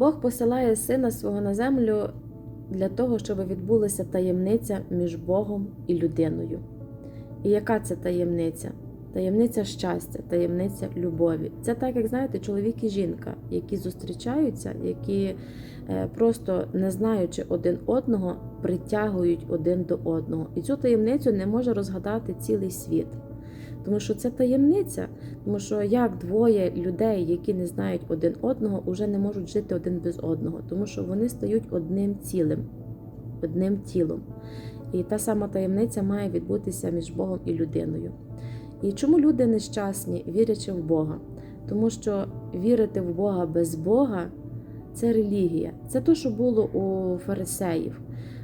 Бог посилає сина свого на землю для того, щоб відбулася таємниця між Богом і людиною. І яка це таємниця? Таємниця щастя, таємниця любові. Це так, як знаєте, чоловік і жінка, які зустрічаються, які е, просто не знаючи один одного, притягують один до одного. І цю таємницю не може розгадати цілий світ. Тому що це таємниця, тому що як двоє людей, які не знають один одного, вже не можуть жити один без одного, тому що вони стають одним цілим, одним тілом. І та сама таємниця має відбутися між Богом і людиною. І чому люди нещасні, вірячи в Бога? Тому що вірити в Бога без Бога це релігія. Це те, що було у фарисеїв.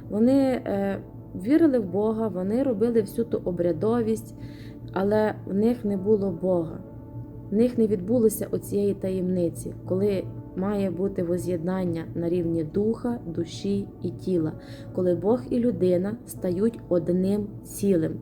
Вони е, вірили в Бога, вони робили всю ту обрядовість, але в них не було Бога. В них не відбулося оцієї таємниці, коли має бути воз'єднання на рівні духа, душі і тіла, коли Бог і людина стають одним цілим.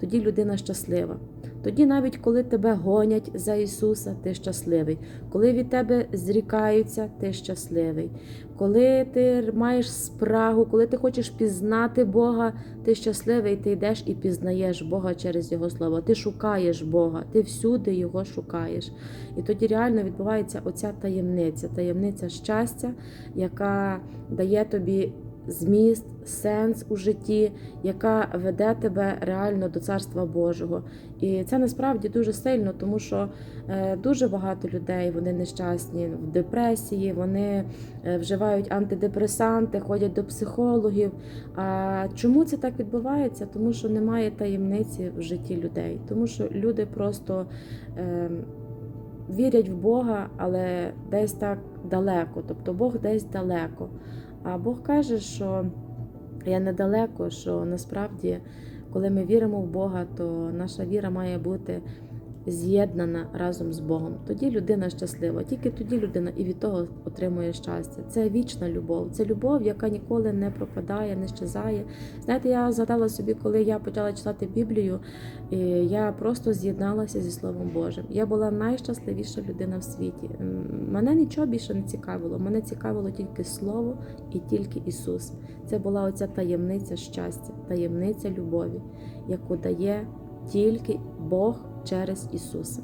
Тоді людина щаслива. Тоді, навіть коли тебе гонять за Ісуса, ти щасливий. Коли від тебе зрікаються, ти щасливий. Коли ти маєш спрагу, коли ти хочеш пізнати Бога, ти щасливий, ти йдеш і пізнаєш Бога через Його Слово. Ти шукаєш Бога, ти всюди Його шукаєш. І тоді реально відбувається оця таємниця, таємниця щастя, яка дає тобі зміст, сенс у житті, яка веде тебе реально до Царства Божого. І це насправді дуже сильно, тому що е, дуже багато людей вони нещасні в депресії, вони е, вживають антидепресанти, ходять до психологів. А чому це так відбувається? Тому що немає таємниці в житті людей, тому що люди просто. Е, Вірять в Бога, але десь так далеко, тобто Бог десь далеко. А Бог каже, що я недалеко, що насправді, коли ми віримо в Бога, то наша віра має бути з'єднана разом з Богом. Тоді людина щаслива, тільки тоді людина і від того отримує щастя. Це вічна любов, це любов, яка ніколи не пропадає, не щезає. Знаєте, я згадала собі, коли я почала читати Біблію, я просто з'єдналася зі Словом Божим. Я була найщасливіша людина в світі. Мене нічого більше не цікавило. Мене цікавило тільки Слово і тільки Ісус. Це була оця таємниця щастя, таємниця любові, яку дає тільки Бог через Ісуса.